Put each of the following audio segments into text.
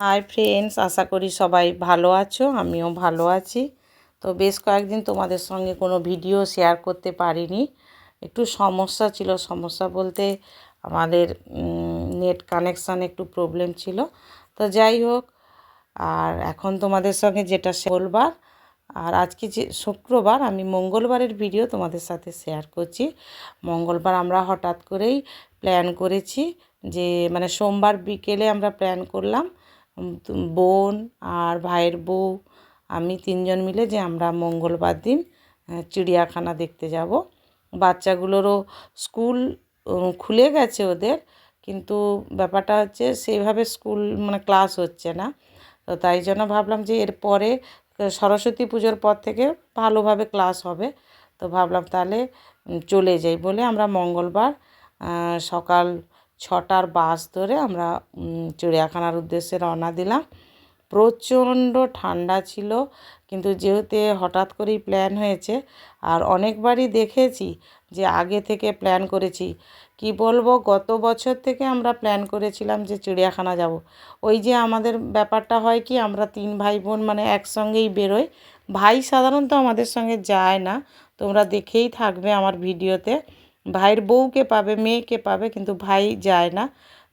Hi friends আশা করি সবাই ভালো আছো, আমিও ভালো আছি। তো বেশ কয়েকদিন তোমাদের সঙ্গে কোনো ভিডিও শেয়ার করতে পারিনি। একটু সমস্যা ছিল, সমস্যা বলতে আমাদের নেট কানেকশান একটু প্রবলেম ছিল। তো যাই হোক, আর এখন তোমাদের সঙ্গে যেটা বলবার, আর আজকে যে শুক্রবার, আমি মঙ্গলবারের ভিডিও তোমাদের সাথে শেয়ার করছি। মঙ্গলবার আমরা হঠাৎ করেই প্ল্যান করেছি যে মানে সোমবার বিকেলে আমরা প্ল্যান করলাম বোন আর ভাইয়ের বউ, আমি তিনজন মিলে যে আমরা মঙ্গলবার দিন চিড়িয়াখানা দেখতে যাব। বাচ্চাগুলোরও স্কুল খুলে গেছে ওদের, কিন্তু ব্যাপারটা হচ্ছে সেইভাবে স্কুল মানে ক্লাস হচ্ছে না। তো তাই জন্য ভাবলাম যে এরপরে সরস্বতী পুজোর পর থেকে ভালোভাবে ক্লাস হবে। তো ভাবলাম তাহলে চলে যাই বলে আমরা মঙ্গলবার সকাল ছটার বাস ধরে আমরা চিড়িয়াখানার উদ্দেশ্যে রওনা দিলাম। প্রচণ্ড ঠান্ডা ছিল, কিন্তু যেহেতু হঠাৎ করেই প্ল্যান হয়েছে, আর অনেকবারই দেখেছি যে আগে থেকে প্ল্যান করেছি। কি বলব, গত বছর থেকে আমরা প্ল্যান করেছিলাম যে চিড়িয়াখানা যাব। ওই যে আমাদের ব্যাপারটা হয় কি, আমরা তিন ভাই বোন মানে একসঙ্গেই বেরোই। ভাই সাধারণত আমাদের সঙ্গে যায় না, তোমরা দেখেই থাকবে আমার ভিডিওতে। ভাইয়ের বউকে পাবে, মেয়েকে পাবে, কিন্তু ভাই যায় না।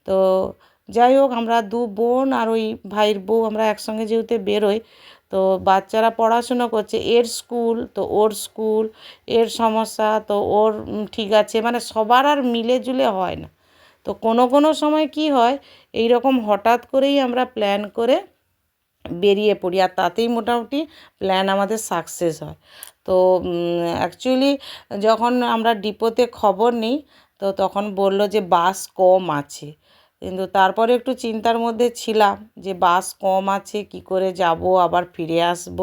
তো যাই হোক, আমরা দু বোন আর ওই ভাইয়ের বউ আমরা একসঙ্গে যেহেতু বেরোই, তো বাচ্চারা পড়াশুনো করছে, এর স্কুল, তো ওর স্কুল, এর সমস্যা, তো ওর ঠিক আছে মানে সবার আর মিলে জুলে হয় না। তো কোনো কোনো সময় কি হয় এই রকম হঠাৎ করেই আমরা প্ল্যান করে বেরিয়ে পড়ি, আর তাতেই মোটামুটি প্ল্যান আমাদের সাকসেস হয়। তো অ্যাকচুয়ালি যখন আমরা ডিপোতে খবর নিই, তো তখন বলল যে বাস কম আছে। কিন্তু তারপরে একটু চিন্তার মধ্যে ছিলাম যে বাস কম আছে, কি করে যাব, আবার ফিরে আসব।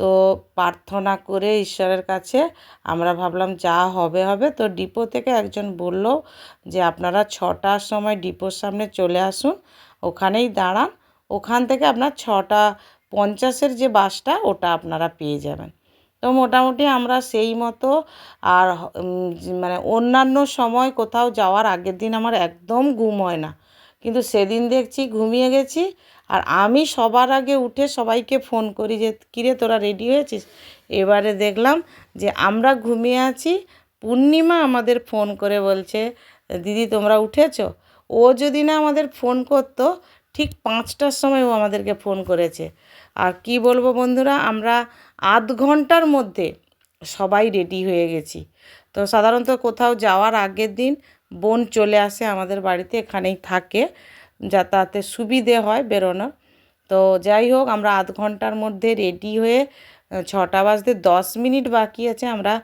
তো প্রার্থনা করে ঈশ্বরের কাছে আমরা ভাবলাম যা হবে হবে। তো ডিপো থেকে একজন বলল যে আপনারা ছটার সময় ডিপোর সামনে চলে আসুন, ওখানেই দাঁড়ান। ওখান থেকে আপনার ছটা পঞ্চাশের যে বাসটা, ওটা আপনারা পেয়ে যাবেন। তো মোটামুটি আমরা সেই মতো আর মানে অন্যান্য সময় কোথাও যাওয়ার আগের দিন আমার একদম ঘুম হয় না। কিন্তু সেদিন দেখছি ঘুমিয়ে গেছি আর আমি সবার আগে উঠে সবাইকে ফোন করি যে, কিরে, তোরা রেডি হয়েছিস? এবারে দেখলাম যে, আমরা ঘুমিয়ে আছি। পূর্ণিমা আমাদের ফোন করে বলছে, দিদি, তোমরা উঠেছ? ও যদি না আমাদের ফোন করতো ঠিক পাঁচটার সময় ও আমাদেরকে ফোন করেছে। আর কি বলব বন্ধুরা, আমরা আধ ঘণ্টার মধ্যে সবাই রেডি হয়ে গেছি। তো সাধারণত কোথাও যাওয়ার আগের দিন বোন চলে আসে আমাদের বাড়িতে, এখানেই থাকে, যাতায়াতের সুবিধে হয় বেরোনোর। তো যাই হোক, আমরা আধ ঘণ্টার মধ্যে রেডি হয়ে ছটা বাজতে দশ মিনিট বাকি আছে, আমরা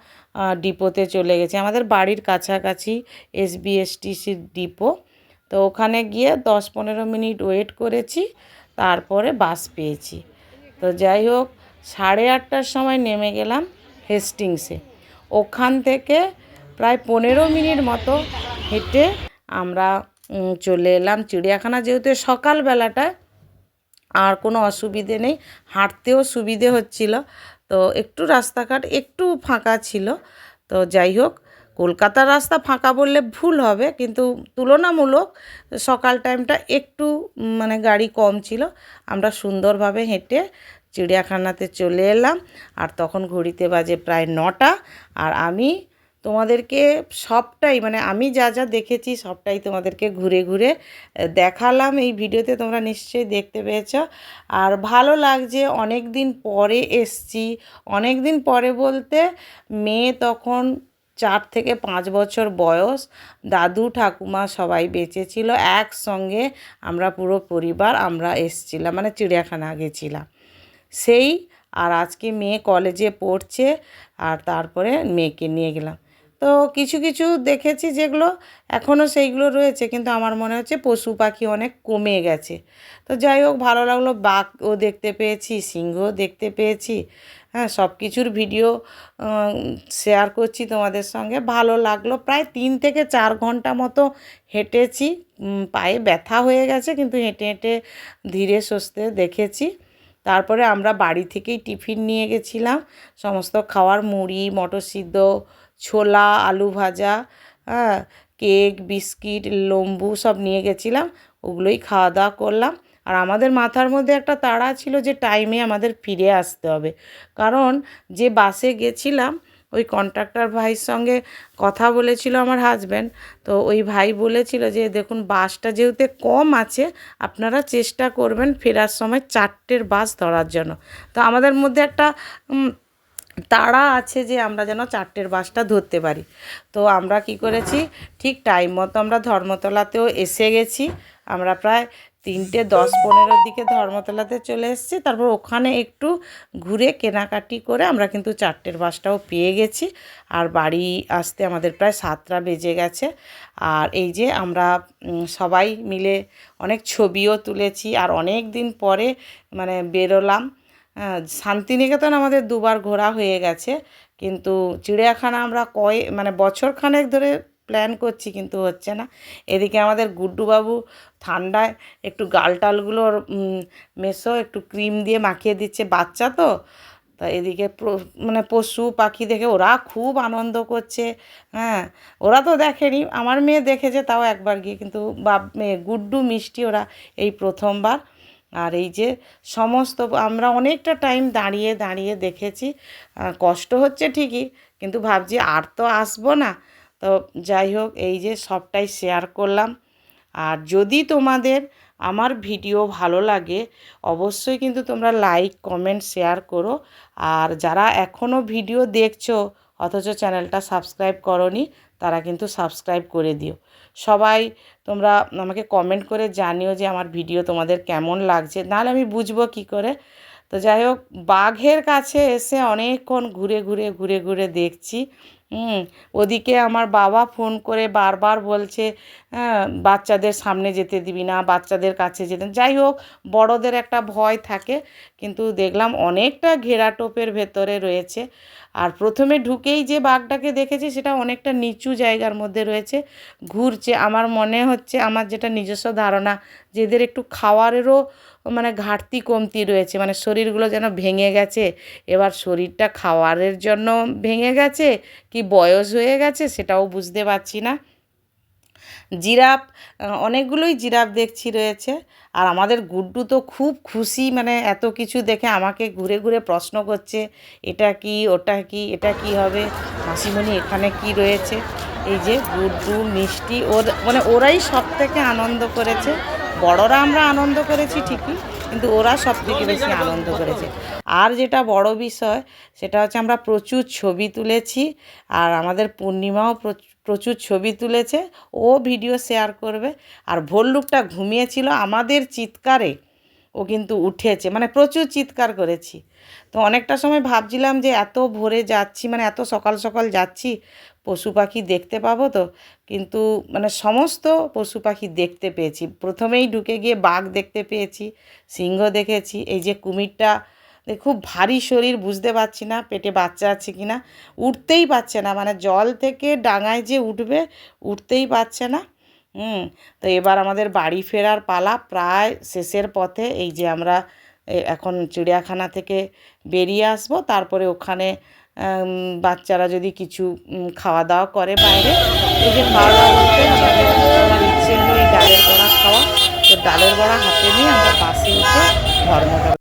ডিপোতে চলে গেছি। আমাদের বাড়ির কাছাকাছি এসবিএসটিসির ডিপো। তো ওখানে গিয়ে দশ পনেরো মিনিট ওয়েট করেছি, তারপরে বাস পেয়েছি। তো যাই হোক, সাড়ে আটটার সময় নেমে গেলাম হেস্টিংসে। ওখান থেকে প্রায় পনেরো মিনিট মতো হেঁটে আমরা চলে এলাম চিড়িয়াখানা। যেহেতু সকালবেলাটায় আর কোনো অসুবিধে নেই, হাঁটতেও সুবিধে হচ্ছিল। তো একটু রাস্তাঘাট একটু ফাঁকা ছিল। তো যাই হোক কলকাতার রাস্তা ফাঁকা বললে ভুল হবে, কিন্তু তুলনামূলক সকাল টাইমটা একটু মানে গাড়ি কম ছিল। আমরা সুন্দরভাবে হেঁটে চিড়িয়াখানাতে চলে এলাম, আর তখন ঘড়িতে বাজে প্রায় নটা। আর আমি তোমাদেরকে সবটাই মানে আমি যা যা দেখেছি সবটাই তোমাদেরকে ঘুরে ঘুরে দেখালাম। এই ভিডিওতে তোমরা নিশ্চয়ই দেখতে পেয়েছ। আর ভালো লাগছে অনেক দিন পরে এসছি। অনেক দিন পরে বলতে মেয়ে তখন চার থেকে পাঁচ বছর বয়স, দাদু, ঠাকুমা সবাই বেঁচেছিল, একসঙ্গে আমরা পুরো পরিবার আমরা এসছিলাম মানে চিড়িয়াখানা গেছিলাম। সেই আর আজকে মেয়ে কলেজে পড়ছে আর তারপরে মেয়েকে নিয়ে গেলাম। তো কিছু কিছু দেখেছি যেগুলো এখনও সেইগুলো রয়েছে, কিন্তু আমার মনে হচ্ছে পশু পাখি অনেক কমে গেছে। তো যাই হোক, ভালো লাগল, বাঘও দেখতে পেয়েছি সিংহ দেখতে পেয়েছি। হ্যাঁ সব কিছুর ভিডিও শেয়ার করছি তোমাদের সঙ্গে। ভালো লাগল, প্রায় তিন থেকে চার ঘণ্টা মতো হেঁটেছি পায়ে ব্যথা হয়ে গেছে, কিন্তু হেঁটে হেঁটে ধীরে সুস্থে দেখেছি। তারপরে আমরা বাড়ি থেকেই টিফিন নিয়ে গেছিলাম, সমস্ত খাওয়ার মুড়ি মটর সিদ্ধ ছোলা, আলু ভাজা হ্যাঁ কেক, বিস্কিট লম্বু সব নিয়ে গেছিলাম, ওগুলোই খাওয়া দাওয়া করলাম। আর আমাদের মাথার মধ্যে একটা তাড়া ছিল যে টাইমে আমাদের ফিরে আসতে হবে। কারণ যে বাসে গেছিলাম, ওই কন্ট্রাক্টর ভাইয়ের সঙ্গে কথা বলেছিল আমার হাজব্যান্ড তো ওই ভাই বলেছিল যে, দেখুন বাসটা যেহেতু কম আছে, আপনারা চেষ্টা করবেন ফেরার সময় চারটের বাস ধরার জন্য। তো আমাদের মধ্যে একটা তাড়া আছে যে আমরা যেন চারটের বাসটা ধরতে পারি। তো আমরা কি করেছি, ঠিক টাইম মতো আমরা ধর্মতলাতেও এসে গেছি। আমরা প্রায় তিনটে দশ পনেরোর দিকে ধর্মতলাতে চলে এসেছি। তারপর ওখানে একটু ঘুরে কেনাকাটি করে আমরা কিন্তু চারটের বাসটাও পেয়ে গেছি। আর বাড়ি আসতে আমাদের প্রায় সাতটা বেজে গেছে। আর এই যে আমরা সবাই মিলে অনেক ছবিও তুলেছি। আর অনেক দিন পরে মানে বেরোলাম। শান্তিনিকেতন আমাদের দুবার ঘোরা হয়ে গেছে, কিন্তু চিড়িয়াখানা আমরা কয় মানে বছরখানেক ধরে প্ল্যান করছি, কিন্তু হচ্ছে না। এদিকে আমাদের গুড্ডুবাবু ঠান্ডায় একটু গাল টালগুলোর মেশো একটু ক্রিম দিয়ে মাখিয়ে দিচ্ছে বাচ্চা তো, তা এদিকে মানে পশু পাখি দেখে ওরা খুব আনন্দ করছে হ্যাঁ। ওরা তো দেখেনি, আমার মেয়ে দেখেছে তাও একবার গিয়ে, কিন্তু বাপ, মেয়ে গুড্ডু মিষ্টি ওরা এই প্রথমবার। আর এই যে সমস্ত, আমরা অনেকটা টাইম দাঁড়িয়ে দাঁড়িয়ে দেখেছি। কষ্ট হচ্ছে ঠিকই, কিন্তু ভাবছি আর তো আসব না। তো যাই হোক, এই যে সবটাই শেয়ার করলাম। আর যদি তোমাদের আমার ভিডিও ভালো লাগে, অবশ্যই কিন্তু তোমরা লাইক কমেন্ট শেয়ার করো। আর যারা এখনও ভিডিও দেখছ, অথচ চ্যানেলটা সাবস্ক্রাইব করনি তারা কিন্তু সাবস্ক্রাইব করে দিও। সবাই তোমরা আমাকে কমেন্ট করে জানিও যে আমার ভিডিও তোমাদের কেমন লাগছে। নাহলে আমি বুঝব কী করে। তো যাই হোক, বাঘের কাছে এসে অনেকক্ষণ ঘুরে ঘুরে ঘুরে ঘুরে দেখছি। হুম, ওদিকে আমার বাবা ফোন করে বারবার বলছে হ্যাঁ বাচ্চাদের সামনে যেতে দিবি না, বাচ্চাদের কাছে যেতে যাই হোক, বড়দের একটা ভয় থাকে, কিন্তু দেখলাম অনেকটা ঘেরা টোপের ভেতরে রয়েছে। আর প্রথমে ঢুকেই যে বাঘটাকে দেখেছি, সেটা অনেকটা নিচু জায়গার মধ্যে রয়েছে, ঘুরছে। আমার মনে হচ্ছে, আমার যেটা নিজস্ব ধারণা, যে এদের একটু খাওয়ারেরও মানে ঘাটতি কমতি রয়েছে। মানে শরীরগুলো যেন ভেঙে গেছে। এবার শরীরটা খাওয়ারের জন্য ভেঙে গেছে কি বয়স হয়ে গেছে সেটাও বুঝতে পারছি না। জিরাফ অনেকগুলোই জিরাফ দেখছি রয়েছে। আর আমাদের গুড্ডু তো খুব খুশি মানে এত কিছু দেখে আমাকে ঘুরে ঘুরে প্রশ্ন করছে, এটা কি, ওটা কি, এটা কি হবে? মাসিমণি, এখানে কি রয়েছে? এই যে গুড্ডু, মিষ্টি, ওর মানে ওরাই সব থেকে আনন্দ করেছে। বড়রা আমরা আনন্দ করেছি ঠিকই, কিন্তু ওরা সব থেকে বেশি আনন্দ করেছে। আর যেটা বড় বিষয়, সেটা হচ্ছে আমরা প্রচুর ছবি তুলেছি, আর আমাদের পূর্ণিমাও প্রচ- প্রচুর ছবি তুলেছে, ও ভিডিও শেয়ার করবে। আর ভল্লুকটা ঘুমিয়েছিল আমাদের চিৎকারে, ও কিন্তু উঠেছে মানে প্রচুর চিৎকার করেছি। তো অনেকটা সময় ভাবছিলাম যে এত ভোরে যাচ্ছি মানে এত সকাল সকাল যাচ্ছি পশু পাখি দেখতে পাবো তো? কিন্তু মানে সমস্ত পশু পাখি দেখতে পেয়েছি। প্রথমেই ঢুকে গিয়ে বাঘ দেখতে পেয়েছি, সিংহ দেখেছি, এই যে কুমিরটা খুব ভারী শরীর, বুঝতে পারছি না পেটে বাচ্চা আছে কি না, উঠতেই পারছে না। মানে জল থেকে ডাঙায় যে উঠবে, উঠতেই পারছে না। হুম, তো এবার আমাদের বাড়ি ফেরার পালা প্রায় শেষের পথে, এই যে আমরা এখন চিড়িয়াখানা থেকে বেরিয়ে আসব। তারপরে ওখানে বাচ্চারা যদি কিছু খাওয়া দাওয়া করে বাইরে, এই যে খাওয়া দাওয়া আমাদের আমার ইচ্ছে হলো ডালের বড়া খাওয়া। তো ডালের বড়া হাতে নিয়ে আমরা বাসে উঠে ধর্মতলা